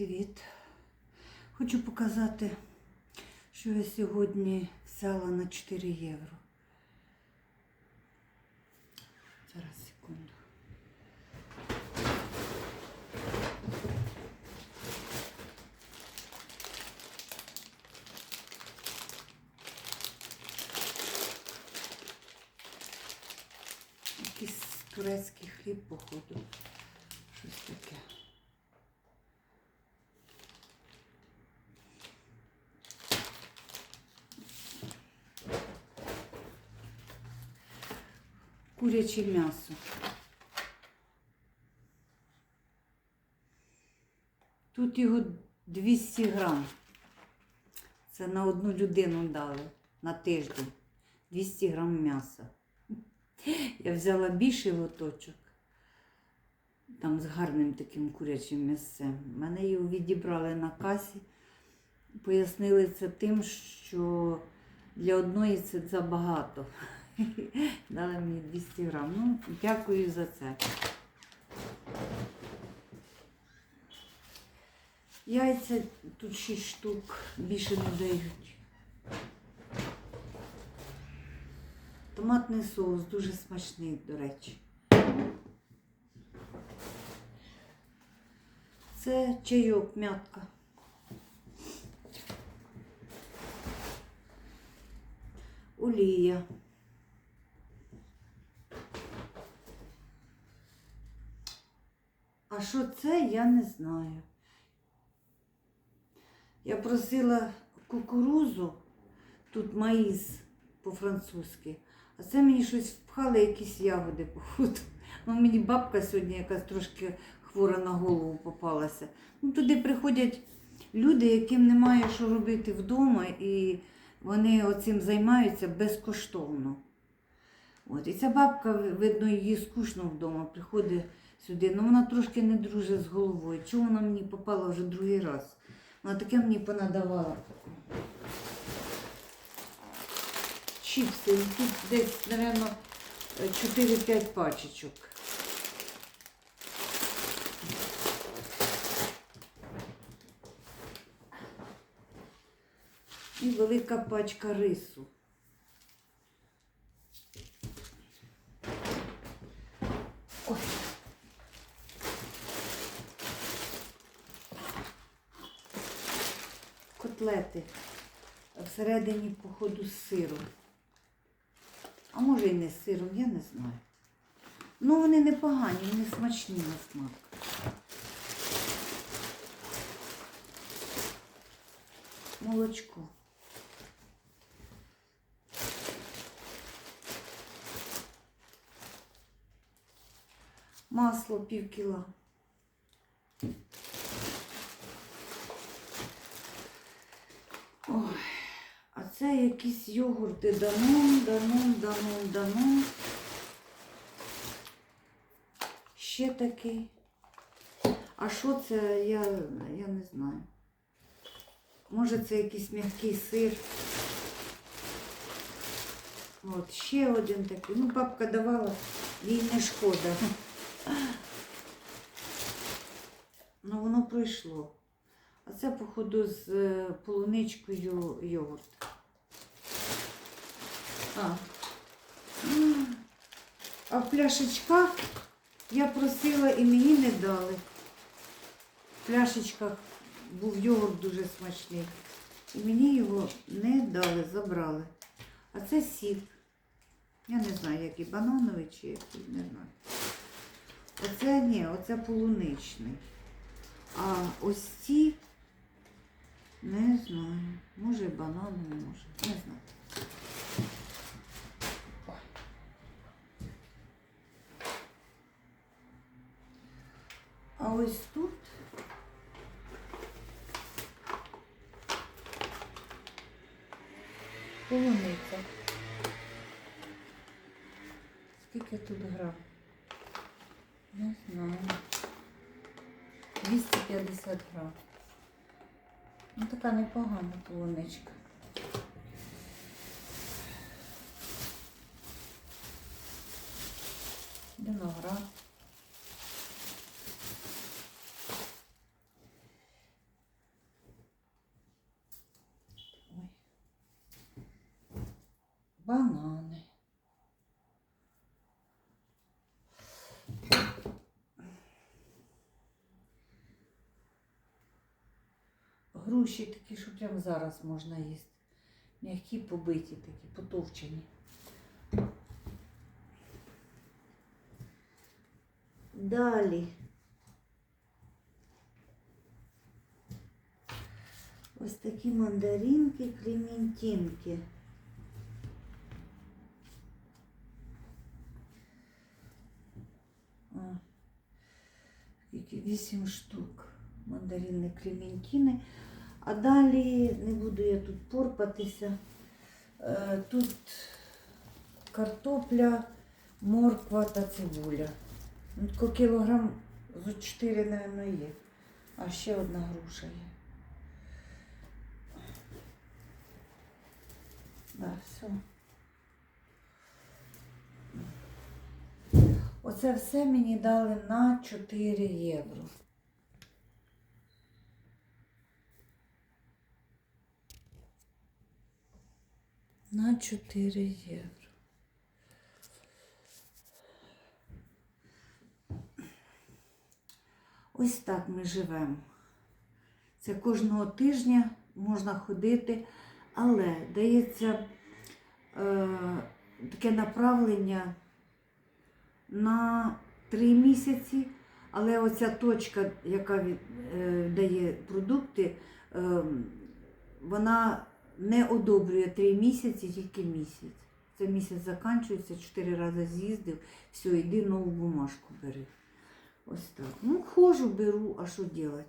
привіт! Хочу показати, що я сьогодні взяла на 4 євро. Зараз секунду. Якийсь турецький хліб, походу. Щось таке. Куряче м'ясо. Тут його 200 грам. Це на одну людину дали на тиждень. 200 грам м'яса. Я взяла більший лоточок. Там з гарним таким курячим м'ясцем. Мене його відібрали на касі. Пояснили це тим, що для одної це забагато. Дали мені 200 грам. Ну, дякую за це. Яйця тут 6 штук, більше не дають. Томатний соус дуже смачний, до речі. Це чайок, м'ятка. Олія. Що це, я не знаю. Я просила кукурузу, тут маїз по-французьки, а це мені щось впхали, якісь ягоди, походу. Ну, мені бабка сьогодні якась трошки хвора на голову попалася. Ну, туди приходять люди, яким немає що робити вдома, і вони оцим займаються безкоштовно. От. І ця бабка, видно, їй скучно вдома, приходить сюди. Ну вона трошки не дружить з головою. Чому вона мені попала вже другий раз? Вона таке мені понадавала. Чіпси, тут десь, мабуть, 4-5 пачечок. І велика пачка рису. Ой. Котлети. Всередині, походу, з сиром. А може і не з сиром, я не знаю. Ну, вони непогані, вони смачні на смак. Молочко. Масло пів кіла. Ой, а це якісь йогурти Данон, Данон, Данон, Данон. Ще такий. А що це, я, я не знаю. Може це якийсь м'який сир. От, ще один такий. Ну, бабка давала, їй не шкода. Ну, воно пройшло. А це, походу, з е, полуничкою йогурт. А. А в пляшечках я просила і мені не дали. В пляшечках був йогурт дуже смачний. І мені його не дали, забрали. А це сік. Я не знаю, який банановий чи який, не знаю. Оце ні, оце полуничний. А ось ці не знаю. Може банановий, може. Не знаю. А ось тут полуниця. Скільки тут грам? Не знаю. 250 грам. Ну така непогана полуничка. Виноград. банани. Груші такі, що прямо зараз можна їсти. М'які побиті такі, потовчені. Далі. Ось такі мандаринки, клементинки. 8 штук мандарини клементіни. А далі не буду я тут порпатися. Е, тут картопля, морква та цибуля. Ну, тако кілограм за 4, мабуть, є. А ще одна груша є. Да, все. Оце все мені дали на 4 євро. На 4 євро. Ось так ми живемо. Це кожного тижня можна ходити, але дається е, таке направлення на три місяці, але оця точка, яка е, дає продукти, е, вона не одобрює три місяці, тільки місяць. Це місяць закінчується, чотири рази з'їздив, все, йди нову бумажку бери. Ось так. Ну, хожу, беру, а що робити?